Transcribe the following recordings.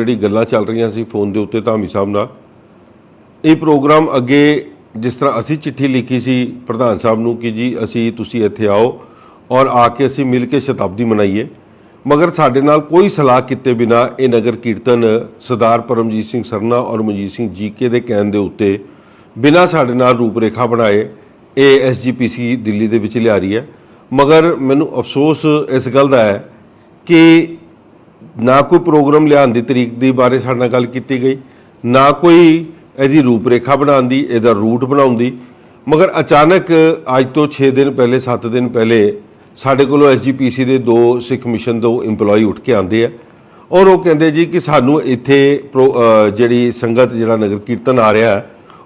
Already ਗੱਲਾਂ ਚੱਲ ਰਹੀਆਂ ਸੀ ਫੋਨ ਦੇ ਉੱਤੇ ਧਾਮੀ ਸਾਹਿਬ ਨਾਲ। ਇਹ ਪ੍ਰੋਗਰਾਮ ਅੱਗੇ ਜਿਸ ਤਰ੍ਹਾਂ ਅਸੀਂ ਚਿੱਠੀ ਲਿਖੀ ਸੀ ਪ੍ਰਧਾਨ ਸਾਹਿਬ ਨੂੰ ਕਿ ਜੀ ਅਸੀਂ ਤੁਸੀਂ ਇੱਥੇ ਆਓ ਔਰ ਆ ਕੇ ਅਸੀਂ ਮਿਲ ਕੇ ਸ਼ਤਾਬਦੀ ਮਨਾਈਏ। ਮਗਰ ਸਾਡੇ ਨਾਲ ਕੋਈ ਸਲਾਹ ਕੀਤੇ ਬਿਨਾ ਇਹ ਨਗਰ ਕੀਰਤਨ ਸਰਦਾਰ ਪਰਮਜੀਤ ਸਿੰਘ ਸਰਨਾ ਔਰ ਮਨਜੀਤ ਸਿੰਘ ਜੀਕੇ ਦੇ ਕਹਿਣ ਦੇ ਉੱਤੇ ਬਿਨਾ ਸਾਡੇ ਨਾਲ ਰੂਪਰੇਖਾ ਬਣਾਏ ਇਹ ਐਸਜੀਪੀਸੀ ਦਿੱਲੀ ਦੇ ਵਿੱਚ ਲਿਆ ਰਹੀ ਹੈ। ਮਗਰ ਮੈਨੂੰ ਅਫਸੋਸ ਇਸ ਗੱਲ ਦਾ ਹੈ ਕਿ ਨਾ ਕੋਈ ਪ੍ਰੋਗਰਾਮ ਲਿਆਉਣ ਦੀ ਤਰੀਕ ਦੀ ਬਾਰੇ ਸਾਡੇ ਨਾਲ ਗੱਲ ਕੀਤੀ ਗਈ, ਨਾ ਕੋਈ ਇਹਦੀ ਰੂਪਰੇਖਾ ਬਣਾਉਣ ਦੀ, ਇਹਦਾ ਰੂਟ ਬਣਾਉਣ ਦੀ। ਮਗਰ ਅਚਾਨਕ ਅੱਜ ਤੋਂ 6 ਦਿਨ ਪਹਿਲੇ 7 ਦਿਨ ਪਹਿਲੇ ਸਾਡੇ ਕੋਲੋਂ ਐਸਜੀਪੀਸੀ ਦੇ ਦੋ ਸਿੱਖ ਮਿਸ਼ਨ ਤੋਂ EMPLOYE ਉੱਠ ਕੇ ਆਉਂਦੇ ਆ। ਔਰ ਉਹ ਕਹਿੰਦੇ ਜੀ ਕਿ ਸਾਨੂੰ ਇੱਥੇ ਪ੍ਰੋ- ਜਿਹੜੀ ਸੰਗਤ, ਜਿਹੜਾ ਨਗਰ ਕੀਰਤਨ ਆ ਰਿਹਾ,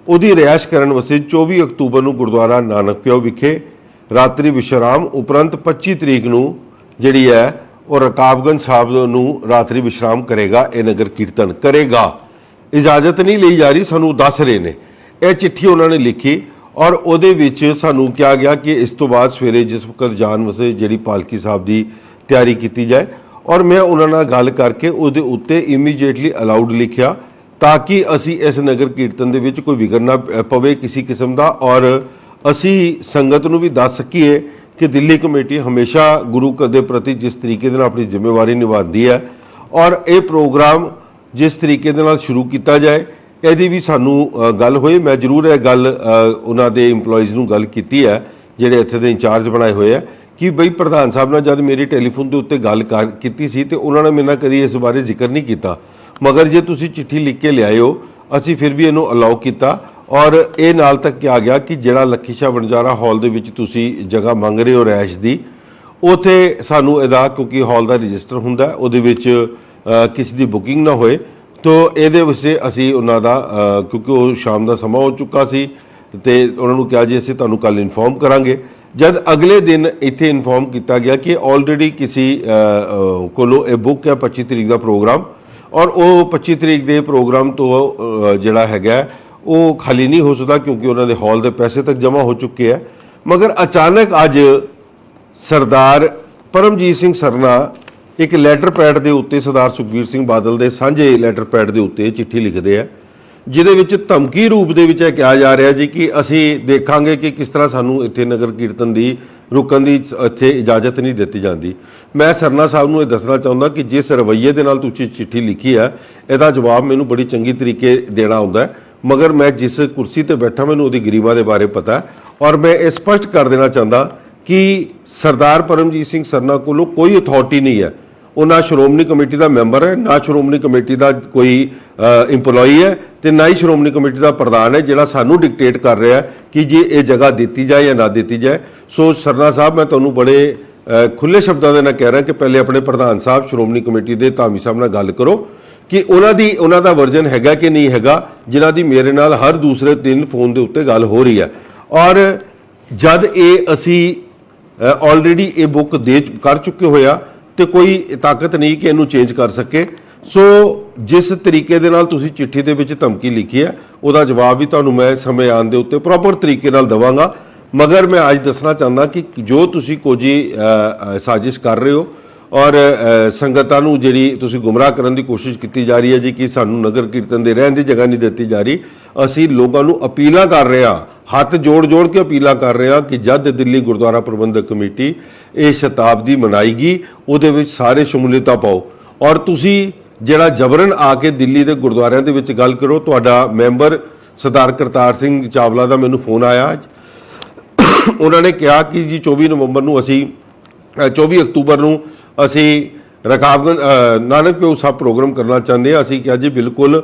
ਉਹਦੀ ਰਿਹਾਇਸ਼ ਕਰਨ ਵਾਸਤੇ 24 ਅਕਤੂਬਰ ਨੂੰ ਗੁਰਦੁਆਰਾ ਨਾਨਕ ਪਿਓ ਵਿਖੇ ਰਾਤਰੀ ਵਿਸ਼ਰਾਮ, ਉਪਰੰਤ 25 ਤਰੀਕ ਨੂੰ ਜਿਹੜੀ ਹੈ ਉਹ ਰਕਾਬਗੰਜ ਸਾਹਿਬ ਨੂੰ ਰਾਤਰੀ ਵਿਸ਼ਰਾਮ ਕਰੇਗਾ, ਇਹ ਨਗਰ ਕੀਰਤਨ ਕਰੇਗਾ। ਇਜਾਜ਼ਤ ਨਹੀਂ ਲਈ ਜਾ ਰਹੀ, ਸਾਨੂੰ ਦੱਸ ਰਹੇ ਨੇ। ਇਹ ਚਿੱਠੀ ਉਹਨਾਂ ਨੇ ਲਿਖੀ ਔਰ ਉਹਦੇ ਵਿੱਚ ਸਾਨੂੰ ਕਿਹਾ ਗਿਆ ਕਿ ਇਸ ਤੋਂ ਬਾਅਦ ਸਵੇਰੇ ਜਿਸ ਵਕਤ ਜਾਣ ਵਸੇ ਜਿਹੜੀ ਪਾਲਕੀ ਸਾਹਿਬ ਦੀ ਤਿਆਰੀ ਕੀਤੀ ਜਾਏ ਔਰ ਮੈਂ ਉਹਨਾਂ ਨਾਲ ਗੱਲ ਕਰਕੇ ਉਹਦੇ ਉੱਤੇ ਇਮੀਡੀਏਟਲੀ ਅਲਾਉਡ ਲਿਖਿਆ ਤਾਂ ਕਿ ਅਸੀਂ ਇਸ ਨਗਰ ਕੀਰਤਨ ਦੇ ਵਿੱਚ ਕੋਈ ਵਿਗੜ ਨਾ ਪਵੇ ਕਿਸੇ ਕਿਸਮ ਦਾ ਔਰ ਅਸੀਂ ਸੰਗਤ ਨੂੰ ਵੀ ਦੱਸ ਸਕੀਏ ਕਿ ਦਿੱਲੀ ਕਮੇਟੀ ਹਮੇਸ਼ਾ ਗੁਰੂ ਘਰ ਦੇ ਪ੍ਰਤੀ ਜਿਸ ਤਰੀਕੇ ਦੇ ਨਾਲ ਆਪਣੀ ਜ਼ਿੰਮੇਵਾਰੀ ਨਿਭਾਉਂਦੀ ਹੈ ਔਰ ਇਹ ਪ੍ਰੋਗਰਾਮ ਜਿਸ ਤਰੀਕੇ ਦੇ ਨਾਲ ਸ਼ੁਰੂ ਕੀਤਾ ਜਾਏ, ਇਹਦੀ ਵੀ ਸਾਨੂੰ ਗੱਲ ਹੋਈ। ਮੈਂ ਜ਼ਰੂਰ ਇਹ ਗੱਲ ਉਹਨਾਂ ਦੇ EMPLOYEES ਨੂੰ ਗੱਲ ਕੀਤੀ ਹੈ, ਜਿਹੜੇ ਇੱਥੇ ਦੇ ਇੰਚਾਰਜ ਬਣਾਏ ਹੋਏ ਆ ਕਿ ਬਈ ਪ੍ਰਧਾਨ ਸਾਹਿਬ ਨਾਲ ਜਦ ਮੇਰੀ ਟੈਲੀਫੋਨ ਦੇ ਉੱਤੇ ਗੱਲ ਕਰ- ਕੀਤੀ ਸੀ ਤੇ ਉਹਨਾਂ ਨੇ ਮੇਰੇ ਨਾਲ ਕਦੀ ਇਸ ਬਾਰੇ ਜ਼ਿਕਰ ਨਹੀਂ ਕੀਤਾ। ਮਗਰ ਜੇ ਤੁਸੀਂ ਚਿੱਠੀ ਲਿਖ ਕੇ ਲਿਆਇਓ ਅਸੀਂ ਫਿਰ ਵੀ ਇਹਨੂੰ ਅਲਾਉ ਕੀਤਾ। ਔਰ ਇਹ ਨਾਲ ਤੱਕ ਕਿਹਾ ਗਿਆ ਕਿ ਜਿਹੜਾ ਲੱਖੀ ਲੱਖੀਸ਼ਾ ਵਣਜਾਰਾ ਹਾਲ ਦੇ ਵਿੱਚ ਤੁਸੀਂ ਜਗ੍ਹਾ ਮੰਗ ਰਹੇ ਹੋ ਰੈਸ਼ ਦੀ, ਉਥੇ ਸਾਨੂੰ ਇਹਦਾ ਕਿਉਂਕਿ ਹਾਲ ਦਾ ਰਜਿਸਟਰ ਹੁੰਦਾ ਉਹਦੇ ਵਿੱਚ ਕਿਸੇ ਦੀ ਬੁਕਿੰਗ ਨਾ ਹੋਏ। ਤੋ ਇਹਦੇ ਵਾਸਤੇ ਅਸੀਂ ਉਹਨਾਂ ਦਾ ਕਿਉਂਕਿ ਉਹ ਸ਼ਾਮ ਦਾ ਸਮਾਂ ਹੋ ਚੁੱਕਾ ਸੀ, ਤੇ ਉਹਨਾਂ ਨੂੰ ਕਿਹਾ ਜੀ ਅਸੀਂ ਤੁਹਾਨੂੰ ਕੱਲ ਇਨਫੋਰਮ ਕਰਾਂਗੇ। ਜਦ ਅਗਲੇ ਦਿਨ ਇੱਥੇ ਇਨਫੋਰਮ ਕੀਤਾ ਗਿਆ ਕਿ ਆਲਰੇਡੀ ਕਿਸੇ ਕੋਲੋਂ ਇਹ ਬੁੱਕ ਹੈ 25 ਤਰੀਕ ਦਾ ਪ੍ਰੋਗਰਾਮ, ਔਰ ਉਹ 25 ਤਰੀਕ ਦੇ ਪ੍ਰੋਗਰਾਮ ਤੋਂ ਜਿਹੜਾ ਹੈਗਾ ਉਹ ਖਾਲੀ ਨਹੀਂ ਹੋ ਸਕਦਾ ਕਿਉਂਕਿ ਉਹਨਾਂ ਦੇ ਹਾਲ ਦੇ ਪੈਸੇ ਤੱਕ ਜਮ੍ਹਾਂ ਹੋ ਚੁੱਕੇ ਹੈ ਮਗਰ ਅਚਾਨਕ ਅੱਜ ਸਰਦਾਰ ਪਰਮਜੀਤ ਸਿੰਘ ਸਰਨਾ ਇੱਕ ਲੈਟਰ ਪੈਡ ਦੇ ਉੱਤੇ ਸਰਦਾਰ ਸੁਖਬੀਰ ਸਿੰਘ ਬਾਦਲ ਦੇ ਸਾਂਝੇ ਲੈਟਰ ਪੈਡ ਦੇ ਉੱਤੇ ਚਿੱਠੀ ਲਿਖਦੇ ਆ, ਜਿਹਦੇ ਵਿੱਚ ਧਮਕੀ ਰੂਪ ਦੇ ਵਿੱਚ ਇਹ ਕਿਹਾ ਜਾ ਰਿਹਾ ਜੀ ਕਿ ਅਸੀਂ ਦੇਖਾਂਗੇ ਕਿ ਕਿਸ ਤਰ੍ਹਾਂ ਸਾਨੂੰ ਇੱਥੇ ਨਗਰ ਕੀਰਤਨ ਦੀ ਰੁਕਣ ਦੀ ਇੱਥੇ ਇਜਾਜ਼ਤ ਨਹੀਂ ਦਿੱਤੀ ਜਾਂਦੀ। ਮੈਂ ਸਰਨਾ ਸਾਹਿਬ ਨੂੰ ਇਹ ਦੱਸਣਾ ਚਾਹੁੰਦਾ ਕਿ ਜਿਸ ਰਵੱਈਏ ਦੇ ਨਾਲ ਤੁਸੀਂ ਚਿੱਠੀ ਲਿਖੀ ਹੈ ਇਹਦਾ ਜਵਾਬ ਮੈਨੂੰ ਬੜੀ ਚੰਗੀ ਤਰੀਕੇ ਦੇਣਾ ਆਉਂਦਾ। ਹੈ ਮਗਰ ਮੈਂ ਜਿਸ ਕੁਰਸੀ ਤੇ ਬੈਠਾ ਮੈਨੂੰ ਉਹਦੀ ਗਰੀਮਾ ਦੇ ਬਾਰੇ ਪਤਾ ਔਰ ਮੈਂ ਇਹ ਸਪਸ਼ਟ ਕਰ ਦੇਣਾ ਚਾਹੁੰਦਾ ਕਿ ਸਰਦਾਰ ਪਰਮਜੀਤ ਸਿੰਘ ਸਰਨਾ ਕੋਲੋਂ ਕੋਈ ਅਥਾਰਟੀ ਨਹੀਂ ਹੈ। ਉਹ ਨਾ ਸ਼੍ਰੋਮਣੀ ਕਮੇਟੀ ਦਾ ਮੈਂਬਰ ਹੈ ਨਾ ਸ਼੍ਰੋਮਣੀ ਕਮੇਟੀ ਦਾ ਕੋਈ EMPLOYEE ਹੈ ਤੇ ਨਾ ਹੀ ਸ਼੍ਰੋਮਣੀ ਕਮੇਟੀ ਦਾ ਪ੍ਰਧਾਨ ਹੈ ਜਿਹੜਾ ਸਾਨੂੰ ਡਿਕਟੇਟ ਕਰ ਰਿਹਾ ਕਿ ਜੇ ਇਹ ਜਗ੍ਹਾ ਦਿੱਤੀ ਜਾਏ ਜਾਂ ਨਾ ਦਿੱਤੀ ਜਾਏ। ਸੋ ਸਰਨਾ ਸਾਹਿਬ ਮੈਂ ਤੁਹਾਨੂੰ ਬੜੇ ਅ, ਖੁੱਲੇ ਸ਼ਬਦਾਂ ਦੇ ਨਾਲ ਕਹਿ ਰਿਹਾ ਕਿ ਪਹਿਲੇ ਆਪਣੇ ਪ੍ਰਧਾਨ ਸਾਹਿਬ ਸ਼੍ਰੋਮਣੀ ਕਮੇਟੀ ਦੇ ਧਾਮੀ ਸਾਹਿਬ ਨਾਲ ਗੱਲ ਕਰੋ। ਕਿ ਉਹਨਾਂ ਦੀ ਉਹਨਾਂ ਦਾ ਵਰਜਨ ਹੈਗਾ ਕਿ ਨਹੀਂ ਹੈਗਾ ਜਿਨ੍ਹਾਂ ਦੀ ਮੇਰੇ ਨਾਲ ਹਰ ਦੂਸਰੇ ਦਿਨ ਫੋਨ ਦੇ ਉੱਤੇ ਗੱਲ ਹੋ ਰਹੀ ਹੈ। ਔਰ ਜਦ ਇਹ ਅਸੀਂ ਆਲਰੇਡੀ ਇਹ ਬੁੱਕ ਦੇ ਕਰ ਚੁੱਕੇ ਹੋਇਆ ਤੇ ਕੋਈ ਤਾਕਤ ਨਹੀਂ ਕਿ ਇਹਨੂੰ ਚੇਂਜ ਕਰ ਸਕੇ। ਸੋ ਜਿਸ ਤਰੀਕੇ ਦੇ ਨਾਲ ਤੁਸੀਂ ਚਿੱਠੀ ਦੇ ਵਿੱਚ ਧਮਕੀ ਲਿਖੀ ਹੈ ਉਹਦਾ ਜਵਾਬ ਵੀ ਤੁਹਾਨੂੰ ਮੈਂ ਸਮੇਂ ਆਉਣ ਦੇ ਉੱਤੇ ਪ੍ਰੋਪਰ ਤਰੀਕੇ ਨਾਲ ਦਵਾਂਗਾ। ਮਗਰ ਮੈਂ ਅੱਜ ਦੱਸਣਾ ਚਾਹੁੰਦਾ ਕਿ ਜੋ ਤੁਸੀਂ ਕੋਈ ਅ, ਸਾਜ਼ਿਸ਼ ਕਰ ਰਹੇ ਹੋ ਔਰ ਸੰਗਤਾਂ ਨੂੰ ਜਿਹੜੀ ਤੁਸੀਂ ਗੁੰਮਰਾਹ ਕਰਨ ਦੀ ਕੋਸ਼ਿਸ਼ ਕੀਤੀ ਜਾ ਰਹੀ ਹੈ ਜੀ ਕਿ ਸਾਨੂੰ ਨਗਰ ਕੀਰਤਨ ਦੇ ਰਹਿਣ ਦੀ ਜਗ੍ਹਾ ਨਹੀਂ ਦਿੱਤੀ ਜਾ ਰਹੀ ਅਸੀਂ ਲੋਕਾਂ ਨੂੰ ਅਪੀਲਾਂ ਕਰ ਰਹੇ ਹਾਂ ਹੱਥ ਜੋੜ ਜੋੜ ਕੇ ਅਪੀਲਾਂ ਕਰ ਰਹੇ ਹਾਂ ਕਿ ਜਦ ਦਿੱਲੀ ਗੁਰਦੁਆਰਾ ਪ੍ਰਬੰਧਕ ਕਮੇਟੀ ਇਹ ਸ਼ਤਾਬਦੀ ਮਨਾਏਗੀ ਉਹਦੇ ਵਿੱਚ ਸਾਰੇ ਸ਼ਮੂਲੀਅਤਾਂ ਪਾਓ। ਔਰ ਤੁਸੀਂ ਜਿਹੜਾ ਜਬਰਨ ਆ ਕੇ ਦਿੱਲੀ ਦੇ ਗੁਰਦੁਆਰਿਆਂ ਦੇ ਵਿੱਚ ਗੱਲ ਕਰੋ ਤੁਹਾਡਾ ਮੈਂਬਰ ਸਰਦਾਰ ਕਰਤਾਰ ਸਿੰਘ ਚਾਵਲਾ ਦਾ ਮੈਨੂੰ ਫੋਨ ਆਇਆ ਅੱਜ। ਉਹਨਾਂ ਨੇ ਕਿਹਾ ਕਿ ਜੀ 24 ਨਵੰਬਰ ਨੂੰ ਅਸੀਂ ਅ, 24 ਅਕਤੂਬਰ ਨੂੰ ਅਸੀਂ ਰਕਾਬਗੰਜ ਨਾਨਕ ਪਿਓ ਸਾਹਿਬ ਪ੍ਰੋਗਰਾਮ ਕਰਨਾ ਚਾਹੁੰਦੇ ਹਾਂ। ਅਸੀਂ ਕਿਹਾ ਜੀ, ਬਿਲਕੁਲ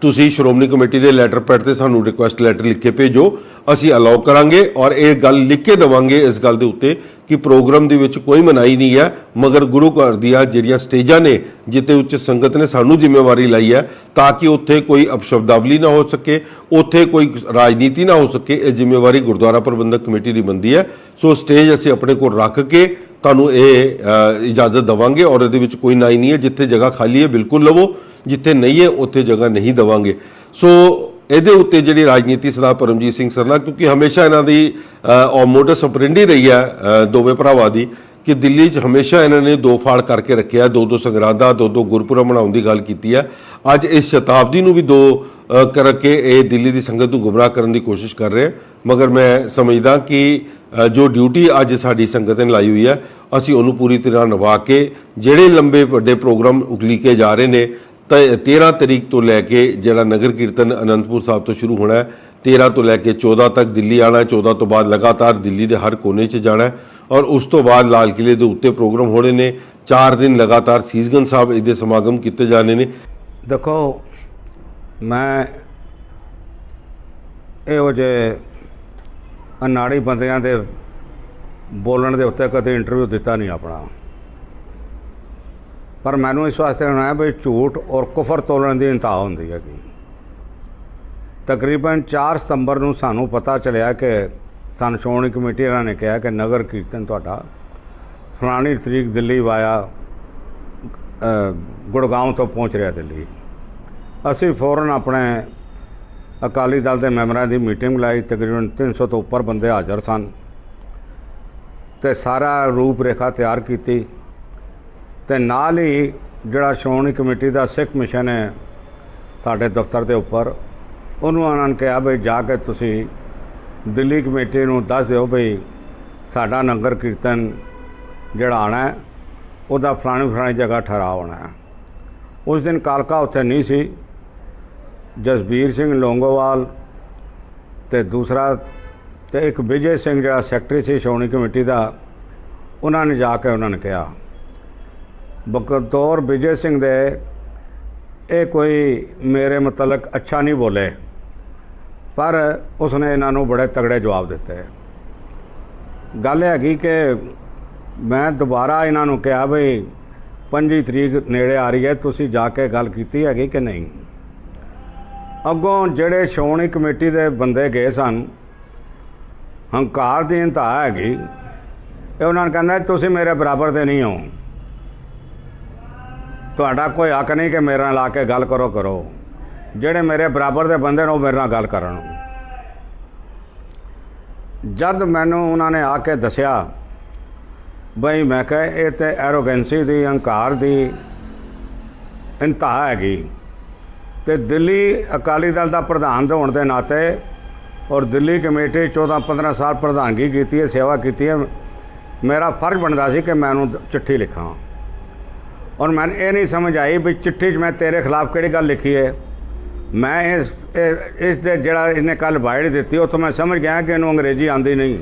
ਤੁਸੀਂ ਸ਼੍ਰੋਮਣੀ ਕਮੇਟੀ ਦੇ ਲੈਟਰ ਪੈਡ ਤੇ ਸਾਨੂੰ ਰਿਕੁਐਸਟ ਲੈਟਰ ਲਿਖ ਕੇ ਭੇਜੋ। ਅਸੀਂ ਅਲਾਉ ਕਰਾਂਗੇ ਔਰ ਇਹ ਗੱਲ ਲਿਖ ਕੇ ਦੇਵਾਂਗੇ ਇਸ ਗੱਲ ਦੇ ਉੱਤੇ ਕਿ ਪ੍ਰੋਗਰਾਮ ਦੇ ਵਿੱਚ ਕੋਈ ਮਨਾਈ ਨਹੀਂ ਹੈ, ਮਗਰ ਗੁਰੂ ਘਰ ਦੀਆਂ ਜਿਹੜੀਆਂ ਸਟੇਜਾਂ ਨੇ, ਜਿੱਤੇ ਉੱਚ ਸੰਗਤ ਨੇ ਸਾਨੂੰ ਜ਼ਿੰਮੇਵਾਰੀ ਲਈ ਹੈ ਤਾਂ ਕਿ ਉੱਥੇ ਕੋਈ ਅਪਸ਼ਬਦਾਵਲੀ ਨਾ ਹੋ ਸਕੇ, ਉੱਥੇ ਕੋਈ ਰਾਜਨੀਤੀ ਨਾ ਹੋ ਸਕੇ, ਇਹ ਜ਼ਿੰਮੇਵਾਰੀ ਗੁਰਦੁਆਰਾ ਪ੍ਰਬੰਧਕ ਕਮੇਟੀ ਦੀ ਬੰਦੀ ਹੈ। ਸੋ ਸਟੇਜ ਅਸੀਂ ਆਪਣੇ ਕੋਲ ਰੱਖ ਕੇ ਤੁਹਾਨੂੰ ਇਹ ਇਜਾਜ਼ਤ ਦਵਾਂਗੇ ਔਰ ਇਹਦੇ ਵਿੱਚ ਕੋਈ ਨਾਈ ਨਹੀਂ ਹੈ। ਜਿੱਥੇ ਜਗ੍ਹਾ ਖਾਲੀ ਹੈ, ਬਿਲਕੁਲ ਲਵੋ। ਜਿੱਥੇ ਨਹੀਂ ਹੈ, ਉੱਥੇ ਜਗ੍ਹਾ ਨਹੀਂ ਦਵਾਂਗੇ। ਸੋ ਇਹਦੇ ਉੱਤੇ ਜਿਹੜੀ ਰਾਜਨੀਤੀ ਸਰਦਾਰ ਪਰਮਜੀਤ ਸਿੰਘ ਸਰਨਾ, ਕਿਉਂਕਿ ਹਮੇਸ਼ਾ ਇਹਨਾਂ ਦੀ ਔਰ ਮੋਟਰ ਸਪਰਿੰਡੀ ਰਹੀ ਹੈ ਦੋਵੇਂ ਭਰਾਵਾਂ ਦੀ, ਕਿ ਦਿੱਲੀ 'ਚ ਹਮੇਸ਼ਾ ਇਹਨਾਂ ਨੇ ਦੋ ਫਾੜ ਕਰਕੇ ਰੱਖਿਆ, ਦੋ ਦੋ ਸੰਗਰਾਂਦਾਂ, ਦੋ ਦੋ ਗੁਰਪੁਰਬ ਬਣਾਉਣ ਦੀ ਗੱਲ ਕੀਤੀ ਹੈ। ਅੱਜ ਇਸ ਸ਼ਤਾਬਦੀ ਨੂੰ ਵੀ ਦੋ ਕਰਕੇ ਇਹ ਦਿੱਲੀ ਦੀ ਸੰਗਤ ਨੂੰ ਗੁੰਮਰਾਹ ਕਰਨ ਦੀ ਕੋਸ਼ਿਸ਼ ਕਰ ਰਹੇ ਮਗਰ ਮੈਂ ਸਮਝਦਾ ਕਿ ਜੋ ਡਿਊਟੀ ਅੱਜ ਸਾਡੀ ਸੰਗਤ ਨੇ ਲਾਈ ਹੋਈ ਹੈ, ਅਸੀਂ ਉਹਨੂੰ ਪੂਰੀ ਤਰ੍ਹਾਂ ਨਿਭਾ ਕੇ ਜਿਹੜੇ ਲੰਬੇ ਵੱਡੇ ਪ੍ਰੋਗਰਾਮ ਉਕਲੀਕੇ ਜਾ ਰਹੇ ਨੇ, ਤਾਂ 13 ਤਰੀਕ ਤੋਂ ਲੈ ਕੇ ਜਿਹੜਾ ਨਗਰ ਕੀਰਤਨ ਅਨੰਦਪੁਰ ਸਾਹਿਬ ਤੋਂ ਸ਼ੁਰੂ ਹੋਣਾ ਹੈ 13 ਤੋਂ ਲੈ ਕੇ 14 ਤੱਕ ਦਿੱਲੀ ਆਣਾ ਹੈ 14 ਤੋਂ ਬਾਅਦ ਲਗਾਤਾਰ ਦਿੱਲੀ ਦੇ ਹਰ ਕੋਨੇ 'ਚ ਜਾਣਾ ਔਰ ਉਸ ਤੋਂ ਬਾਅਦ ਲਾਲ ਕਿਲੇ ਦੇ ਉੱਤੇ ਪ੍ਰੋਗਰਾਮ ਹੋਣੇ ਨੇ 4 ਦਿਨ ਲਗਾਤਾਰ ਸੀਸਗੰਜ ਸਾਹਿਬ ਇਹਦੇ ਸਮਾਗਮ ਕੀਤੇ ਜਾਣੇ ਨੇ। ਦੇਖੋ, ਮੈਂ ਇਹੋ ਜਿਹੇ ਅਨਾੜੀ ਬੰਦਿਆਂ ਦੇ ਬੋਲਣ ਦੇ ਉੱਤੇ ਕਦੇ ਇੰਟਰਵਿਊ ਦਿੱਤਾ ਨਹੀਂ ਆਪਣਾ। ਪਰ ਮੈਨੂੰ ਇਸ ਵਾਸਤੇ ਹੋਣਾ ਹੈ ਵੀ ਝੂਠ ਔਰ ਕੁਫਰ ਤੋਲਣ ਦੀ ਇੰਤਹਾ ਹੁੰਦੀ ਹੈਗੀ। ਤਕਰੀਬਨ 4 ਸਤੰਬਰ ਨੂੰ ਸਾਨੂੰ ਪਤਾ ਚੱਲਿਆ ਕਿ ਸਾਨੂੰ ਸ਼੍ਰੋਮਣੀ ਕਮੇਟੀ ਵਾਲਿਆਂ ਨੇ ਕਿਹਾ ਕਿ ਨਗਰ ਕੀਰਤਨ ਤੁਹਾਡਾ ਫਲਾਣੀ ਤਰੀਕ ਦਿੱਲੀ ਵਾਇਆ ਗੁੜਗਾਉਂ ਤੋਂ ਪਹੁੰਚ ਰਿਹਾ ਦਿੱਲੀ। ਅਸੀਂ ਫੌਰਨ ਆਪਣੇ ਅਕਾਲੀ ਦਲ ਦੇ ਮੈਂਬਰਾਂ ਦੀ ਮੀਟਿੰਗ ਲਾਈ, ਤਕਰੀਬਨ 300 ਤੋਂ ਉੱਪਰ ਬੰਦੇ ਹਾਜ਼ਰ ਸਨ ਤੇ ਸਾਰਾ ਰੂਪ ਰੇਖਾ ਤਿਆਰ ਕੀਤੀ ਤੇ ਨਾਲ ਹੀ ਜਿਹੜਾ ਸ਼੍ਰੋਮਣੀ ਕਮੇਟੀ ਦਾ ਸਿੱਖ ਮਿਸ਼ਨ ਹੈ ਸਾਡੇ ਦਫ਼ਤਰ ਦੇ ਉੱਪਰ, ਉਹਨੂੰ ਉਹਨਾਂ ਨੇ ਕਿਹਾ ਵੀ ਜਾ ਕੇ ਤੁਸੀਂ ਦਿੱਲੀ ਕਮੇਟੀ ਨੂੰ ਦੱਸ ਦਿਓ ਵੀ ਸਾਡਾ ਨਗਰ ਕੀਰਤਨ ਜਿਹੜਾ ਆਉਣਾ ਉਹਦਾ ਫਲਾਣੀ ਫਲਾਣੀ ਜਗ੍ਹਾ ਠਹਿਰਾ ਹੋਣਾ ਉਸ ਦਿਨ ਕਾਲਕਾ ਉੱਥੇ ਨਹੀਂ ਸੀ ਜਸਬੀਰ ਸਿੰਘ ਲੋਂਗੋਵਾਲ ਤੇ ਦੂਸਰਾ ਤੇ ਇੱਕ ਵਿਜੇ ਸਿੰਘ ਜਿਹੜਾ ਸੈਕਟਰੀ ਸੀ ਸ਼੍ਰੋਮਣੀ ਕਮੇਟੀ ਦਾ, ਉਹਨਾਂ ਨੇ ਜਾ ਕੇ ਉਹਨਾਂ ਨੇ ਕਿਹਾ। ਬਕਤੌਰ ਵਿਜੇ ਸਿੰਘ ਦੇ ਇਹ ਕੋਈ ਮੇਰੇ ਮੁਤਲਕ ਅੱਛਾ ਨਹੀਂ ਬੋਲੇ, ਪਰ ਉਸਨੇ ਇਹਨਾਂ ਨੂੰ ਬੜੇ ਤਗੜੇ ਜਵਾਬ ਦਿੱਤੇ। ਗੱਲ ਹੈਗੀ ਕਿ ਮੈਂ ਦੁਬਾਰਾ ਇਹਨਾਂ ਨੂੰ ਕਿਹਾ ਵੀ 25 ਤਰੀਕ ਨੇੜੇ ਆ ਰਹੀ ਹੈ, ਤੁਸੀਂ ਜਾ ਕੇ ਗੱਲ ਕੀਤੀ ਹੈਗੀ ਕਿ ਨਹੀਂ? ਅੱਗੋਂ ਜਿਹੜੇ ਸ਼੍ਰੋਮਣੀ ਕਮੇਟੀ ਦੇ ਬੰਦੇ ਗਏ ਸਨ, ਹੰਕਾਰ ਦੀ ਇੰਤਹਾ ਹੈਗੀ, ਇਹ ਉਹਨਾਂ ਨੂੰ ਕਹਿੰਦਾ, ਤੁਸੀਂ ਮੇਰੇ ਬਰਾਬਰ ਦੇ ਨਹੀਂ ਹੋ। ਤੁਹਾਡਾ ਕੋਈ ਹੱਕ ਨਹੀਂ ਕਿ ਮੇਰੇ ਨਾਲ ਆ ਕੇ ਗੱਲ ਕਰੋ ਕਰੋ। ਜਿਹੜੇ ਮੇਰੇ ਬਰਾਬਰ ਦੇ ਬੰਦੇ ਨੇ, ਉਹ ਮੇਰੇ ਨਾਲ ਗੱਲ ਕਰਨ। ਜਦ ਮੈਨੂੰ ਉਹਨਾਂ ਨੇ ਆ ਕੇ ਦੱਸਿਆ, ਬਈ ਮੈਂ ਕਿਹਾ, ਇਹ ਤੇ ਐਰੋਗੈਂਸੀ ਦੀ, ਹੰਕਾਰ ਦੀ ਇੰਤਹਾ ਹੈਗੀ। ਤੇ ਦਿੱਲੀ ਅਕਾਲੀ ਦਲ ਦਾ ਪ੍ਰਧਾਨ ਹੋਣ ਦੇ ਨਾਤੇ ਔਰ ਦਿੱਲੀ ਕਮੇਟੀ 14 15 ਸਾਲ ਪ੍ਰਧਾਨਗੀ ਕੀਤੀ ਹੈ, ਸੇਵਾ ਕੀਤੀ ਹੈ, ਮੇਰਾ ਫਰਜ਼ ਬਣਦਾ ਸੀ ਕਿ ਮੈਂ ਉਹਨੂੰ ਚਿੱਠੀ ਲਿਖਾਂ ਔਰ ਮੈਨੂੰ ਇਹ ਨਹੀਂ ਸਮਝ ਆਈ ਵੀ ਚਿੱਠੀ 'ਚ ਮੈਂ ਤੇਰੇ ਖਿਲਾਫ ਕਿਹੜੀ ਗੱਲ ਲਿਖੀ ਹੈ। ਮੈਂ ਇਸ ਇਸ ਦੇ ਜਿਹੜਾ ਇਹਨੇ ਕੱਲ ਬਾਈਟ ਦਿੱਤੀ, ਉਹ ਤੋਂ ਮੈਂ ਸਮਝ ਗਿਆ ਕਿ ਇਹਨੂੰ ਅੰਗਰੇਜ਼ੀ ਆਂਦੀ ਨਹੀਂ।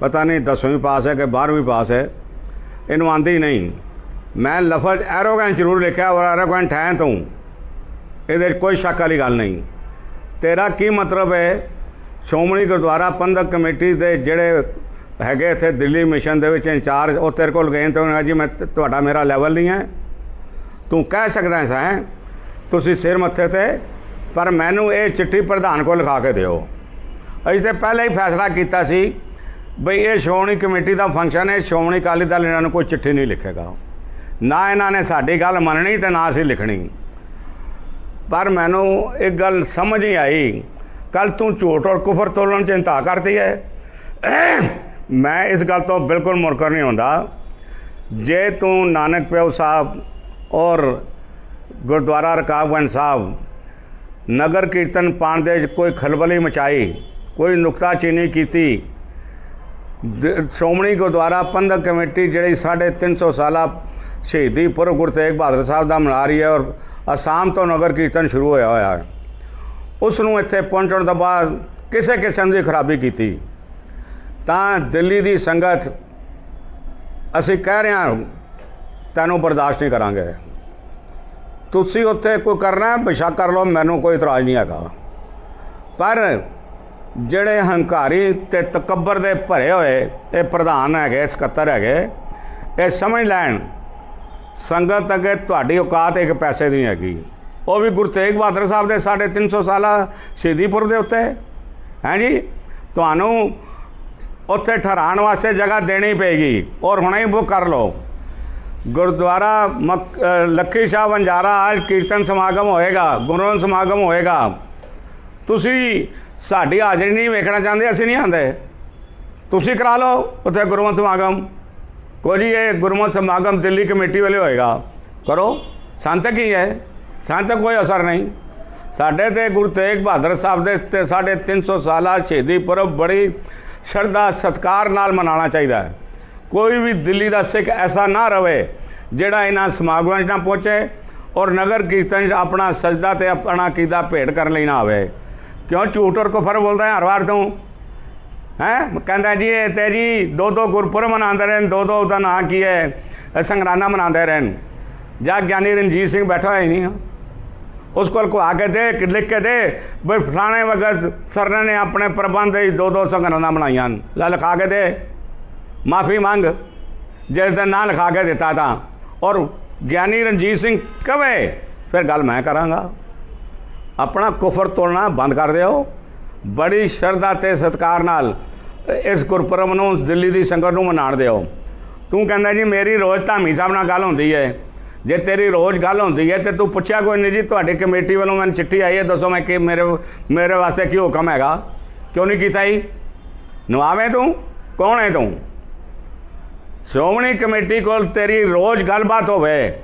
ਪਤਾ ਨਹੀਂ 10ਵੀਂ ਪਾਸ ਹੈ ਕਿ 12ਵੀਂ ਪਾਸ ਹੈ। ਇਹਨੂੰ ਆਂਦੀ ਨਹੀਂ। ਮੈਂ ਲਫ਼ਜ਼ ਐਰੋਗੈਂਟ ਜ਼ਰੂਰ ਲਿਖਿਆ ਔਰ ਐਰੋਗੈਂਟ ਹੈ ਤੂੰ। ਇਹਦੇ 'ਚ ਕੋਈ ਸ਼ੱਕ ਵਾਲੀ ਗੱਲ ਨਹੀਂ। ਤੇਰਾ ਕੀ ਮਤਲਬ ਹੈ? ਸ਼੍ਰੋਮਣੀ ਗੁਰਦੁਆਰਾ ਪ੍ਰਬੰਧਕ ਕਮੇਟੀ ਦੇ ਜਿਹੜੇ ਹੈਗੇ ਇੱਥੇ ਦਿੱਲੀ ਮਿਸ਼ਨ ਦੇ ਵਿੱਚ ਇੰਚਾਰਜ, ਉਹ ਤੇਰੇ ਕੋਲ ਗਏ ਤੇ ਉਹਨਾਂ ਜੀ, ਮੈਂ ਤੁਹਾਡਾ ਮੇਰਾ ਲੈਵਲ ਨਹੀਂ ਹੈ। ਤੂੰ ਕਹਿ ਸਕਦਾ ਹੈ ਹੈ? ਤੁਸੀਂ ਸਿਰ ਮੱਥੇ ਤੇ, ਪਰ ਮੈਨੂੰ ਇਹ ਚਿੱਠੀ ਪ੍ਰਧਾਨ ਕੋਲ ਲਿਖਾ ਕੇ ਦਿਓ। ਅਸੀਂ ਤੇ ਪਹਿਲਾਂ ਹੀ ਫੈਸਲਾ ਕੀਤਾ ਸੀ ਬਈ ਇਹ ਸ਼੍ਰੋਮਣੀ ਕਮੇਟੀ ਦਾ ਫੰਕਸ਼ਨ ਹੈ, ਸ਼੍ਰੋਮਣੀ ਅਕਾਲੀ ਦਲ ਇਹਨਾਂ ਨੂੰ ਕੋਈ ਚਿੱਠੀ ਨਹੀਂ ਲਿਖੇਗਾ। ਨਾ ਇਹਨਾਂ ਨੇ ਸਾਡੀ ਗੱਲ ਮੰਨਣੀ ਤੇ ਨਾ ਅਸੀਂ ਲਿਖਣੀ। ਪਰ ਮੈਨੂੰ ਇੱਕ ਗੱਲ ਸਮਝ ਨਹੀਂ ਆਈ। ਕੱਲ ਤੂੰ ਝੂਠ ਔਰ ਕੁਫਰ ਤੋਲਣ ਚ ਇੰਤਹਾ ਕਰਦੀ ਹੈ ਮੈਂ ਇਸ ਗੱਲ ਤੋਂ ਬਿਲਕੁਲ ਮੁਰਕਰ ਨਹੀਂ ਹੁੰਦਾ। ਜੇ ਤੂੰ ਨਾਨਕ ਪਿਓ ਸਾਹਿਬ ਔਰ ਗੁਰਦੁਆਰਾ ਰਕਾਬਗੰਜ ਸਾਹਿਬ ਨਗਰ ਕੀਰਤਨ ਪਾਣ ਦੇ ਕੋਈ ਖਲਬਲੀ ਮਚਾਈ, ਕੋਈ ਨੁਕਤਾਚੀਨੀ ਕੀਤੀ ਸ਼੍ਰੋਮਣੀ ਗੁਰਦੁਆਰਾ ਪ੍ਰਬੰਧਕ ਕਮੇਟੀ ਜਿਹੜੀ ਸਾਢੇ ਤਿੰਨ ਸੌ ਸਾਲਾ ਸ਼ਹੀਦੀ ਪੁਰਬ ਗੁਰੂ ਤੇਗ ਬਹਾਦਰ ਸਾਹਿਬ ਦਾ ਮਨਾ ਰਹੀ ਹੈ ਔਰ ਅਸਾਮ ਤੋਂ ਨਗਰ ਕੀਰਤਨ ਸ਼ੁਰੂ ਹੋਇਆ ਹੋਇਆ। ਹੈ ਉਸ ਨੂੰ ਇੱਥੇ ਪਹੁੰਚਣ ਤੋਂ ਬਾਅਦ ਕਿਸੇ ਕਿਸਮ ਦੀ ਖਰਾਬੀ ਕੀਤੀ। ਤਾਂ ਦਿੱਲੀ ਦੀ ਸੰਗਤ, ਅਸੀਂ ਕਹਿ ਰਹੇ ਹਾਂ ਤੈਨੂੰ ਬਰਦਾਸ਼ਤ ਨਹੀਂ ਕਰਾਂਗੇ। ਤੁਸੀਂ ਉੱਥੇ ਕੋਈ ਕਰਨਾ ਹੈ ਕਰ ਲਓ, ਮੈਨੂੰ ਕੋਈ ਇਤਰਾਜ਼ ਨਹੀਂ ਹੈਗਾ। ਪਰ ਜਿਹੜੇ ਹੰਕਾਰੀ ਤੇ ਤਕੱਬਰ ਦੇ ਭਰੇ ਹੋਏ ਇਹ ਪ੍ਰਧਾਨ ਹੈਗੇ, ਸਕੱਤਰ ਹੈਗੇ, ਇਹ ਸਮਝ ਲੈਣ ਸੰਗਤ ਅੱਗੇ ਤੁਹਾਡੀ ਔਕਾਤ ਇੱਕ ਪੈਸੇ ਦੀ ਹੈਗੀ। ਉਹ ਵੀ ਗੁਰੂ ਤੇਗ ਬਹਾਦਰ ਸਾਹਿਬ ਦੇ 350 ਸਾਲਾ ਸ਼ਹੀਦੀਪੁਰ ਦੇ ਉੱਤੇ। ਹੈ ਜੀ? ਤੁਹਾਨੂੰ ਉੱਥੇ ਠਹਿਰਾਉਣ ਵਾਸਤੇ ਜਗ੍ਹਾ ਦੇਣੀ ਪਏਗੀ। ਔਰ ਹੁਣੇ ਹੀ ਬੁੱਕ ਕਰ ਲਓ। ਗੁਰਦੁਆਰਾ ਮਕ- ਲੱਖੀ ਸ਼ਾਹ ਬੰਜਾਰਾ ਅੱਜ ਕੀਰਤਨ ਸਮਾਗਮ ਹੋਏਗਾ, ਗੁਰੂ ਸਮਾਗਮ ਹੋਏਗਾ। ਤੁਸੀਂ ਸਾਡੀ ਹਾਜ਼ਰੀ ਨਹੀਂ ਵੇਖਣਾ ਚਾਹੁੰਦੇ, ਅਸੀਂ ਨਹੀਂ ਆਂਦੇ ਤੁਸੀਂ ਕਰਾ ਲਓ ਉੱਥੇ ਗੁਰਮਤਿ ਸਮਾਗਮ। ਕੋ ਜੀ ਇਹ ਗੁਰਮਤਿ ਸਮਾਗਮ ਦਿੱਲੀ ਕਮੇਟੀ ਵਾਲੇ ਹੋਏਗਾ ਕਰੋ ਸੰਤ ਕੀ ਹੈ ਸੰਤ ਕੋਈ ਅਸਰ ਨਹੀਂ ਸਾਡੇ ਤੇ ਗੁਰੂ ਤੇਗ ਬਹਾਦਰ ਸਾਹਿਬ ਦੇ ਤੇ ਸਾਡੇ 300 ਸਾਲਾ ਸ਼ਹੀਦੀ ਪੁਰਬ ਬੜੀ ਸ਼ਰਧਾ ਸਤਕਾਰ ਨਾਲ ਮਨਾਉਣਾ ਚਾਹੀਦਾ ਹੈ ਕੋਈ ਵੀ ਦਿੱਲੀ ਦਾ ਸਿੱਖ ਐਸਾ ਨਾ ਰਵੇ ਜਿਹੜਾ ਇਹਨਾਂ ਸਮਾਗਮਾਂ 'ਚ ਨਾ ਪਹੁੰਚੇ ਔਰ ਨਗਰ ਕੀਰਤਨ 'ਚ ਆਪਣਾ ਸਜਦਾ ਤੇ ਆਪਣਾ ਕੀਦਾ ਭੇਟ ਕਰਨ ਲਈ ਨਾ ਆਵੇ ਕਿਉਂ ਝੂਠ ਔਰ ਕੁਫਰ ਬੋਲਦਾ ਹੈ ਹਰ ਵਾਰ ਤੂੰ ਹੈ? ਕਹਿੰਦਾ ਜੀ, ਇਹ ਤੇ ਜੀ ਦੋ ਦੋ ਗੁਰਪੁਰਬ ਮਨਾਉਂਦੇ ਰਹਿਣ ਦੋ ਦੋ ਉਹਦਾ ਨਾਂ ਕੀ ਹੈ? ਸੰਗਰਾਨਾ ਮਨਾਉਂਦੇ ਰਹਿਣ। ਜਾਂ ਗਿਆਨੀ ਰਣਜੀਤ ਸਿੰਘ ਬੈਠਾ ਹੋਇਆ ਹੀ ਨਹੀਂ ਉਸ ਕੋਲ ਕੋ ਆ ਕੇ ਦੇ ਲਿਖ ਕੇ ਦੇ, ਬਈ ਫਲਾਣੇ ਵਕਤ ਸਰਨਾ ਨੇ ਆਪਣੇ ਪ੍ਰਬੰਧ ਹੀ ਦੋ ਦੋ ਸੰਗਰਾਨਾ ਬਣਾਈਆਂ ਹਨ। ਲੈ ਲਿਖਾ ਕੇ ਦੇ। ਮਾਫੀ ਮੰਗ। ਜੇ ਦਿਨ ਨਾਂ ਲਿਖਾ ਕੇ ਦਿੱਤਾ ਤਾਂ। ਔਰ ਗਿਆਨੀ ਰਣਜੀਤ ਸਿੰਘ ਕਵੇ, ਫਿਰ ਗੱਲ ਮੈਂ ਕਰਾਂਗਾ। ਆਪਣਾ ਕੁਫਰ ਤੋੜਨਾ ਬੰਦ ਕਰ ਦਿਓ। ਬੜੀ ਸ਼ਰਧਾ ਤੇ ਸਤਕਾਰ ਨਾਲ ਇਸ ਗੁਰਪੁਰਬ ਨੂੰ ਦਿੱਲੀ ਦੀ ਸੰਗਤ ਨੂੰ ਮਨਾਣ ਦਿਓ। ਤੂੰ ਕਹਿੰਦਾ ਜੀ, ਮੇਰੀ ਰੋਜ਼ ਧਾਮੀ ਸਾਹਿਬ ਨਾਲ ਗੱਲ ਹੁੰਦੀ ਹੈ। ਜੇ ਤੇਰੀ ਰੋਜ਼ ਗੱਲ ਹੁੰਦੀ ਹੈ ਤੇ ਤੂੰ ਪੁੱਛਿਆ ਕੋਈ ਨਹੀਂ ਜੀ, ਤੁਹਾਡੀ ਕਮੇਟੀ ਵੱਲੋਂ ਮੈਨੂੰ ਚਿੱਠੀ ਆਈ ਹੈ, ਦੱਸੋ ਮੈਂ ਕਿ ਮੇਰੇ ਮੇਰੇ ਵਾਸਤੇ ਕੀ ਹੁਕਮ ਹੈਗਾ। ਕਿਉਂ ਨਹੀਂ ਕੀਤਾ ਜੀ? ਨਵਾਵੇਂ ਤੂੰ? ਕੌਣ ਹੈ ਤੂੰ? ਸ਼੍ਰੋਮਣੀ ਕਮੇਟੀ ਕੋਲ ਤੇਰੀ ਰੋਜ਼ ਗੱਲਬਾਤ ਹੋਵੇ।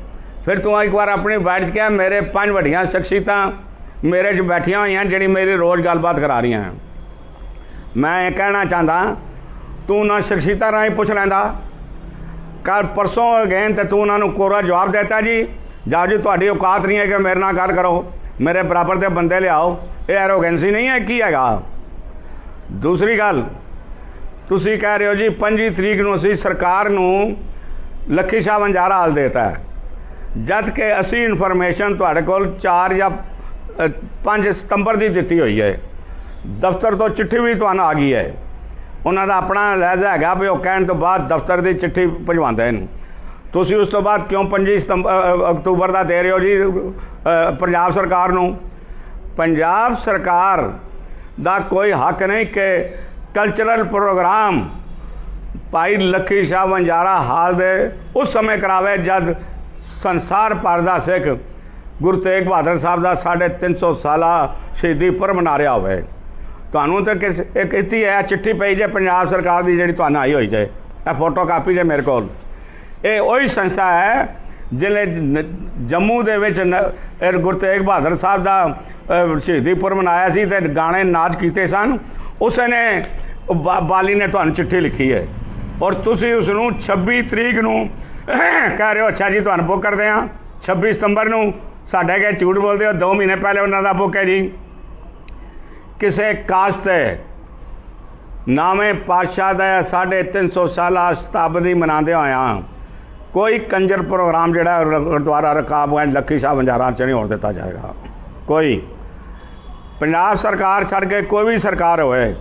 ਫਿਰ ਤੂੰ ਇੱਕ ਵਾਰ ਆਪਣੀ ਬੈਠ ਕੇ ਮੇਰੇ ਪੰਜ ਵੱਡੀਆਂ ਸ਼ਖਸੀਅਤਾਂ ਮੇਰੇ 'ਚ ਬੈਠੀਆਂ ਹੋਈਆਂ, ਜਿਹੜੀ ਮੇਰੀ ਰੋਜ਼ ਗੱਲਬਾਤ ਕਰਾ ਰਹੀਆਂ। ਮੈਂ ਇਹ ਕਹਿਣਾ ਚਾਹੁੰਦਾ, ਤੂੰ ਨਾ ਸ਼ਖਸੀਅਤਾਂ ਰਾਹੀਂ ਪੁੱਛ ਲੈਂਦਾ। ਕੱਲ ਪਰਸੋਂ ਗਏ ਤੇ ਤੂੰ ਉਹਨਾਂ ਨੂੰ ਕੋਰਾ ਜਵਾਬ ਦਿੱਤਾ ਜੀ। ਜਾ ਜੀ, ਤੁਹਾਡੀ ਔਕਾਤ ਨਹੀਂ ਹੈ ਕਿ ਮੇਰੇ ਨਾਲ ਗੱਲ ਕਰੋ। ਮੇਰੇ ਬਰਾਬਰ ਦੇ ਬੰਦੇ ਲਿਆਓ। ਇਹ ਐਰੋਗੈਂਸੀ ਨਹੀਂ ਹੈ, ਕੀ ਹੈਗਾ? ਦੂਸਰੀ ਗੱਲ, ਤੁਸੀਂ ਕਹਿ ਰਹੇ ਹੋ ਜੀ 25 ਤਰੀਕ ਨੂੰ ਅਸੀਂ ਸਰਕਾਰ ਨੂੰ ਲੱਖੀ ਸ਼ਾਹ ਵੰਜਾਰਾ ਹਾਲ ਦੇਤਾ ਹੈ। ਜਦ ਕਿ ਅਸੀਂ ਇਨਫੋਰਮੇਸ਼ਨ ਤੁਹਾਡੇ ਕੋਲ 4 ਜਾਂ 5 ਸਤੰਬਰ ਦੀ ਦਿੱਤੀ ਹੋਈ ਹੈ। ਦਫ਼ਤਰ ਤੋਂ ਚਿੱਠੀ ਵੀ ਤੁਹਾਨੂੰ ਆ ਗਈ ਹੈ। ਉਹਨਾਂ ਦਾ ਆਪਣਾ ਲਹਿਜ਼ਾ ਹੈਗਾ ਵੀ ਉਹ ਕਹਿਣ ਤੋਂ ਬਾਅਦ ਦਫ਼ਤਰ ਦੀ ਚਿੱਠੀ ਭਜਵਾਉਂਦੇ ਇਹਨੂੰ। ਤੁਸੀਂ ਉਸ ਤੋਂ ਬਾਅਦ ਕਿਉਂ 25 ਸਤੰਬਰ ਅਕਤੂਬਰ ਦਾ ਦੇ ਰਹੇ ਹੋ ਜੀ? ਪੰਜਾਬ ਸਰਕਾਰ ਨੂੰ। ਪੰਜਾਬ ਸਰਕਾਰ ਦਾ ਕੋਈ ਹੱਕ ਨਹੀਂ ਕਿ ਕਲਚਰਲ ਪ੍ਰੋਗਰਾਮ ਭਾਈ ਲੱਖੀ ਸ਼ਾਹ ਵੰਜਾਰਾ ਹਾਲ ਦੇ ਉਸ ਸਮੇਂ ਕਰਾਵੇ ਜਦ ਸੰਸਾਰ ਭਰ ਦਾ ਸਿੱਖ ਗੁਰੂ ਤੇਗ ਬਹਾਦਰ ਸਾਹਿਬ ਦਾ 350 ਸਾਲਾ ਸ਼ਹੀਦੀ ਪੁਰਬ ਮਨਾ ਰਿਹਾ ਹੋਵੇ। ਤੁਹਾਨੂੰ ਤਾਂ ਕਿਸ ਇੱਕ ਕੀਤੀ ਹੈ ਚਿੱਠੀ ਪਈ ਜੇ ਪੰਜਾਬ ਸਰਕਾਰ ਦੀ ਜਿਹੜੀ ਤੁਹਾਨੂੰ ਆਈ ਹੋਈ ਜੇ। ਇਹ ਫੋਟੋ ਕਾਪੀ ਜੇ ਮੇਰੇ ਕੋਲ। ਇਹ ਉਹੀ ਸੰਸਥਾ ਹੈ, ਜਿਹਨੇ ਜੰਮੂ ਦੇ ਵਿੱਚ ਨ- ਗੁਰੂ ਤੇਗ ਬਹਾਦਰ ਸਾਹਿਬ ਦਾ ਸ਼ਹੀਦੀ ਪੁਰਬ ਮਨਾਇਆ ਸੀ ਤੇ ਗਾਣੇ ਨਾਚ ਕੀਤੇ ਸਨ। ਉਸ ਨੇ ਬਾਲੀ ਨੇ ਤੁਹਾਨੂੰ ਚਿੱਠੀ ਲਿਖੀ ਹੈ। ਔਰ ਤੁਸੀਂ ਉਸ ਨੂੰ 26 ਤਰੀਕ ਨੂੰ ਕਹਿ ਰਹੇ ਹੋ, ਅੱਛਾ ਜੀ, ਤੁਹਾਨੂੰ ਬੁੱਕ ਕਰਦੇ ਹਾਂ। 26 ਸਤੰਬਰ ਨੂੰ ਸਾਡੇ ਕੇ ਝੂਠ ਬੋਲਦੇ ਹੋ 2 ਮਹੀਨੇ ਪਹਿਲੇ ਉਹਨਾਂ ਦਾ ਬੁੱਕ ਹੈ ਜੀ। ਕਿਸੇ ਕਾਸਤ ਤੇ ਨਾਵੇਂ ਪਾਤਸ਼ਾਹ ਦਾ 350 ਸਾਲਾ ਸ਼ਤਾਬਦੀ ਮਨਾਉਂਦੇ ਹੋਇਆ ਕੋਈ ਕੰਜਰ ਪ੍ਰੋਗਰਾਮ ਜਿਹੜਾ ਗੁਰਦੁਆਰਾ ਰਕਾਬਗੰਜ ਲੱਖੀ ਸਾਹਿਬ ਬੰਜਾਰਾ ਚ ਨਹੀਂ ਹੋਣ ਦਿੱਤਾ ਜਾਏਗਾ। ਕੋਈ ਪੰਜਾਬ ਸਰਕਾਰ ਛੱਡ ਕੇ ਕੋਈ ਵੀ ਸਰਕਾਰ ਹੋਵੇ,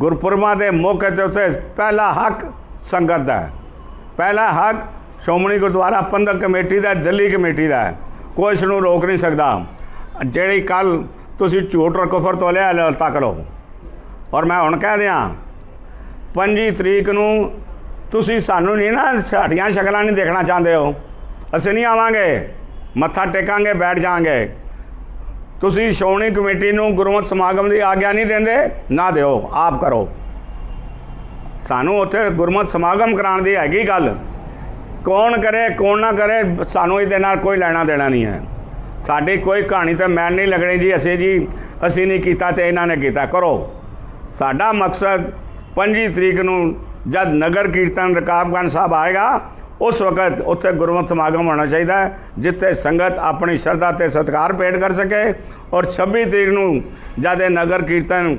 ਗੁਰਪੁਰਬਾਂ ਦੇ ਮੌਕੇ ਤੇ ਉੱਤੇ ਪਹਿਲਾ ਹੱਕ ਸੰਗਤ ਦਾ ਪਹਿਲਾ ਹੱਕ ਸ਼੍ਰੋਮਣੀ ਗੁਰਦੁਆਰਾ ਪ੍ਰਬੰਧਕ ਕਮੇਟੀ ਦਾ ਦਿੱਲੀ ਕਮੇਟੀ ਦਾ ਕੋਈ ਇਸ ਨੂੰ ਰੋਕ ਨਹੀਂ ਸਕਦਾ। ਜਿਹੜੀ ਕੱਲ ਤੁਸੀਂ ਝੂਠ ਔਰ ਕਫਰ ਤੋਂ ਲਿਆ ਲਲਤਾ ਕਰੋ। ਔਰ ਮੈਂ ਹੁਣ ਕਹਿ ਦਿਆਂ 25 ਤਰੀਕ ਨੂੰ ਤੁਸੀਂ ਸਾਨੂੰ ਨਹੀਂ ਨਾ ਸਾਡੀਆਂ ਸ਼ਕਲਾਂ ਨਹੀਂ ਦੇਖਣਾ ਚਾਹੁੰਦੇ ਹੋ। ਅਸੀਂ ਨਹੀਂ ਆਵਾਂਗੇ, ਮੱਥਾ ਟੇਕਾਂਗੇ, ਬੈਠ ਜਾਾਂਗੇ ਤੁਸੀਂ ਸ਼੍ਰੋਮਣੀ ਕਮੇਟੀ ਨੂੰ ਗੁਰਮਤਿ ਸਮਾਗਮ ਦੀ ਆਗਿਆ ਨਹੀਂ ਦਿੰਦੇ, ਨਾ ਦਿਓ, ਆਪ ਕਰੋ। ਸਾਨੂੰ ਉੱਥੇ ਗੁਰਮਤਿ ਸਮਾਗਮ ਕਰਾਉਣ ਦੀ ਹੈਗੀ ਗੱਲ। ਕੌਣ ਕਰੇ, ਕੌਣ ਨਾ ਕਰੇ, ਸਾਨੂੰ ਇਹਦੇ ਨਾਲ ਕੋਈ ਲੈਣਾ ਦੇਣਾ ਨਹੀਂ ਹੈ। ਸਾਡੀ ਕੋਈ ਕਹਾਣੀ ਤਾਂ ਮੈਨ ਨਹੀਂ ਲੱਗਣੀ ਜੀ, ਅਸੀਂ ਜੀ, ਅਸੀਂ ਨਹੀਂ ਕੀਤਾ ਤੇ ਇਹਨਾਂ ਨੇ ਕੀਤਾ। ਕਰੋ। ਸਾਡਾ ਮਕਸਦ 25 ਤਰੀਕ ਨੂੰ ਜਦ ਨਗਰ ਕੀਰਤਨ ਰਕਾਬਗੰਜ ਸਾਹਿਬ ਆਏਗਾ, ਉਸ ਵਕਤ ਉੱਥੇ ਗੁਰਮਤਿ ਸਮਾਗਮ ਹੋਣਾ ਚਾਹੀਦਾ ਹੈ, ਜਿੱਥੇ ਸੰਗਤ ਆਪਣੀ ਸ਼ਰਧਾ ਤੇ ਸਤਿਕਾਰ ਭੇਟ ਕਰ ਸਕੇ ਔਰ 26 ਤਰੀਕ ਨੂੰ ਜਦ ਇਹ ਨਗਰ ਕੀਰਤਨ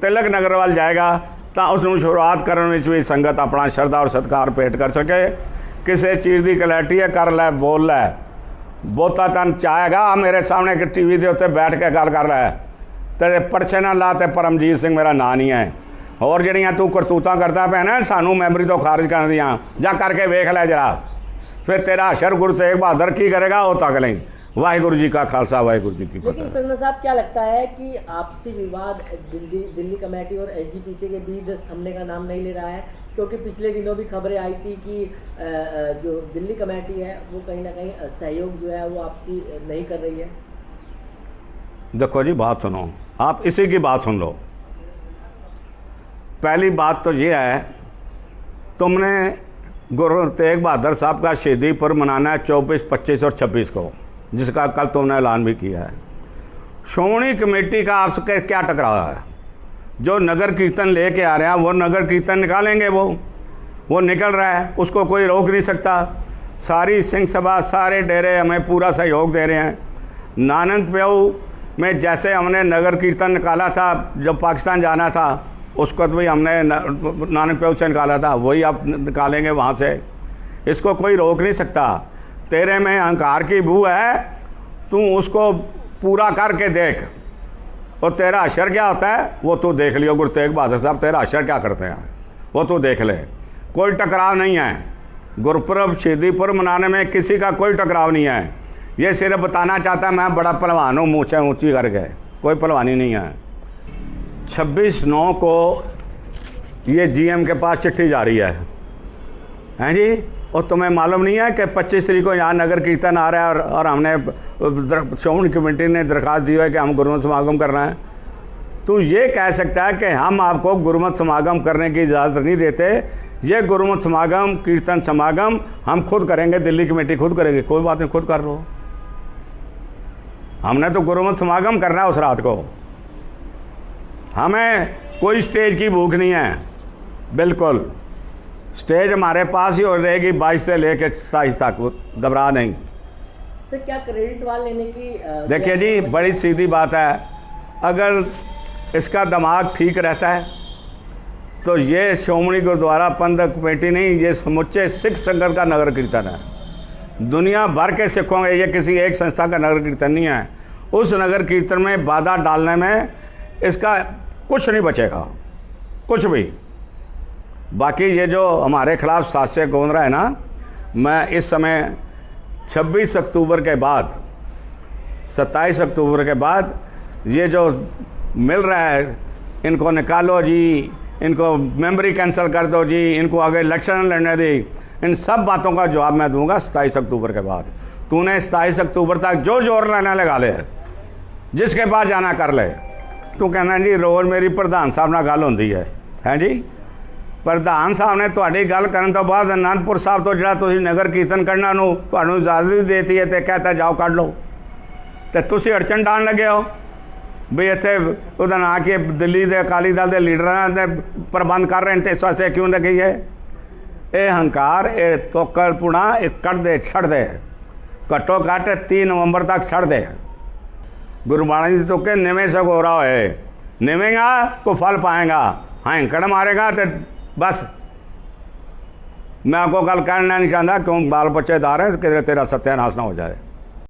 ਤਿਲਕ ਨਗਰ ਵੱਲ ਜਾਏਗਾ, ਤਾਂ ਉਸ ਨੂੰ ਸ਼ੁਰੂਆਤ ਕਰਨ ਵਿੱਚ ਵੀ ਸੰਗਤ ਆਪਣਾ ਸ਼ਰਧਾ ਔਰ ਸਤਿਕਾਰ ਭੇਟ ਕਰ ਸਕੇ। ਕਿਸੇ ਚੀਜ਼ ਦੀ ਕਲੈਰਿਟੀ ਹੈ, ਕਰ ਲੈ, ਬੋਲ ਲੈ। ਬਹੁਤਾ ਤਨ ਚਾਹੇਗਾ ਆ ਮੇਰੇ ਸਾਹਮਣੇ ਇੱਕ ਟੀਵੀ ਦੇ ਉੱਤੇ ਬੈਠ ਕੇ ਗੱਲ ਕਰ ਲੈ ਤੇਰੇ ਪਰਚੇ ਨਾਲ ਲਾ ਤੇ ਪਰਮਜੀਤ ਸਿੰਘ ਮੇਰਾ ਨਾਂ ਨਹੀਂ ਹੈ ਹੋਰ ਜਿਹੜੀਆਂ ਤੂੰ ਕਰਤੂਤਾਂ ਕਰਦਾ ਪਿਆ ਨਾ ਸਾਨੂੰ ਮੈਮਰੀ ਤੋਂ ਖਾਰਜ ਕਰਨ ਦੀਆਂ ਜਾਂ ਕਰਕੇ ਵੇਖ ਲੈ ਜਰਾ ਫਿਰ ਤੇਰਾ ਅਸ਼ਰ ਗੁਰੂ ਤੇਗ ਬਹਾਦਰ ਕੀ ਕਰੇਗਾ ਉਹ ਤੱਕ ਲਈ ਵਾਹਿਗੁਰੂ ਜੀ ਕਾ ਖਾਲਸਾ ਵਾਹਿਗੁਰੂ ਜੀ ਕੀ लेकिन ਫਤਿਹ संजय साहब क्या लगता है कि आपसी विवाद दिल्ली दिल्ली कमेटी और एसजीपीसी के बीच थमने का नाम नहीं ले रहा है क्योंकि पिछले दिनों भी खबरें आई थी कि जो दिल्ली कमेटी है, वो कहीं ना कहीं सहयोग जो है, वो आपसी नहीं कर रही है। देखो जी, बात सुनो। आप इसी की बात सुन लो। पहली बात तो ये है, तुमने गुरु तेग बहादुर साहब का शहीदी पर्व मनाना है चौबीस, पच्चीस और छब्बीस को, जिसका कल तुमने ऐलान भी किया है। श्रोमणी कमेटी का आपसे क्या टकराव है? जो नगर कीर्तन लेके आ रहे हैं, वो नगर कीर्तन निकालेंगे वो। वो निकल रहा है, उसको कोई रोक नहीं सकता। सारी सिंह सभा, सारे डेरे हमें पूरा सहयोग दे रहे हैं। नानंद प्यऊ में जैसे हमने नगर कीर्तन निकाला था, जब पाकिस्तान जाना था, उसको तो भी हमने नानक प्यऊ से निकाला था, वही आप निकालेंगे वहाँ से। इसको कोई रोक नहीं सकता। तेरे में अहंकार की भू है, तू उसको पूरा करके देख। और तेरा अशर क्या होता है? वो तू देख लियो गुरु तेग बहादुर साहब, तेरा अशर क्या करते हैं? वो तू देख ले। कोई टकराव नहीं है। गुरपुरब शहीदी पर्व मनाने में किसी का कोई टकराव नहीं है। ये सिर्फ़ बताना चाहता मैं बड़ा पहलवान हूँ मूछें ऊँची करके। कोई पहलवानी नहीं है। छब्बीस नौ को ये जीएम के पास चिट्ठी जा रही है। हैं जी? और तुम्हें मालूम नहीं है कि 25 तरीक को यहाँ नगर कीर्तन आ रहा है और, और हमने दर- कमेटी ने दरखास्त दी है कि हम गुरुमत समागम करना है। तू ये कह सकता है कि हम आपको गुरुमत समागम करने की इजाज़त नहीं देते। ये गुरुमत समागम कीर्तन समागम हम खुद करेंगे दिल्ली कमेटी खुद करेगी। कोई बात नहीं खुद कर लो। हमने तो गुरुमत समागम करना है उस रात को। हमें कोई स्टेज की भूख नहीं है। बिल्कुल। स्टेज हमारे पास ही हो रहेगी बाईस से लेकर सताईस तक घबरा नहीं। सर क्या क्रेडिट वाल लेने की देखिए जी बड़ी सीधी बात है अगर इसका दिमाग ठीक रहता है तो ये श्रोमणी गुरुद्वारा प्रबंधक कमेटी नहीं ये समुच्चे सिख संगत का नगर कीर्तन है। दुनिया भर के सिखों का ये किसी एक संस्था का नगर कीर्तन नहीं है। उस नगर कीर्तन में बाधा डालने में इसका कुछ नहीं बचेगा कुछ भी। बाकी ये जो हमारे खिलाफ साक्ष्य गोंद रहा है ना, मैं इस समय 26 अक्टूबर के बाद 27 अक्टूबर के बाद ये जो मिल रहा है, इनको निकालो जी, इनको मेमोरी कैंसिल कर दो जी, इनको आगे इलेक्शन लड़ने दी, इन सब बातों का जवाब मैं दूँगा सताईस अक्टूबर के बाद। तूने सताईस अक्टूबर तक जो ज़ोर लाने लगा ले, जिसके पास जाना कर ले, तू कहना जी रोज मेरी प्रधान साहब ना गल होंगी है, हैं जी? ਪ੍ਰਧਾਨ ਸਾਹਿਬ ਨੇ ਤੁਹਾਡੀ ਗੱਲ ਕਰਨ ਤੋਂ ਬਾਅਦ ਅਨੰਦਪੁਰ ਸਾਹਿਬ ਤੋਂ ਜਿਹੜਾ ਤੁਸੀਂ ਨਗਰ ਕੀਰਤਨ ਕਰਨਾ ਨੂੰ ਤੁਹਾਨੂੰ ਇਜਾਜ਼ਤ ਵੀ ਦੇਤੀ ਹੈ ਤੇ ਕਹਤਾ ਜਾਓ ਕੱਢ ਲਓ। ਤੇ ਤੁਸੀਂ ਅੜਚਣ ਡਾਣ ਲੱਗੇ ਹੋ ਵੀ ਇੱਥੇ ਉਹਦਾ ਨਾਂ ਕਿ ਦਿੱਲੀ ਦੇ ਅਕਾਲੀ ਦਲ ਦੇ ਲੀਡਰਾਂ ਦੇ ਪ੍ਰਬੰਧ ਕਰ ਰਹੇ ਨੇ ਤੇ ਇਸ ਵਾਸਤੇ ਕਿਉਂ ਲੱਗੀ ਹੈ ਇਹ ਹੰਕਾਰ, ਇਹ ਤੋਕਲਪੁਣਾ, ਇਹ ਕੱਢ ਦੇ ਛੱਡ ਦੇ ਘੱਟੋ ਘੱਟ 3 ਨਵੰਬਰ ਤੱਕ ਛੱਡ ਦੇ ਗੁਰਬਾਣੀ ਦੀ ਤੋਕੇ, ਨਿਵੇਂ ਸਗੋਰਾ ਹੋਏ। ਨਿਵੇਂਗਾ ਕੋ ਫਲ ਪਾਏਗਾ। ਹਾਂ ਕੜ ਮਾਰੇਗਾ ਤੇ तो बस मैं आपको कल कहना नहीं चाहता क्यों बाल बच्चेदार है कि तेरा सत्यानाश ना हो जाए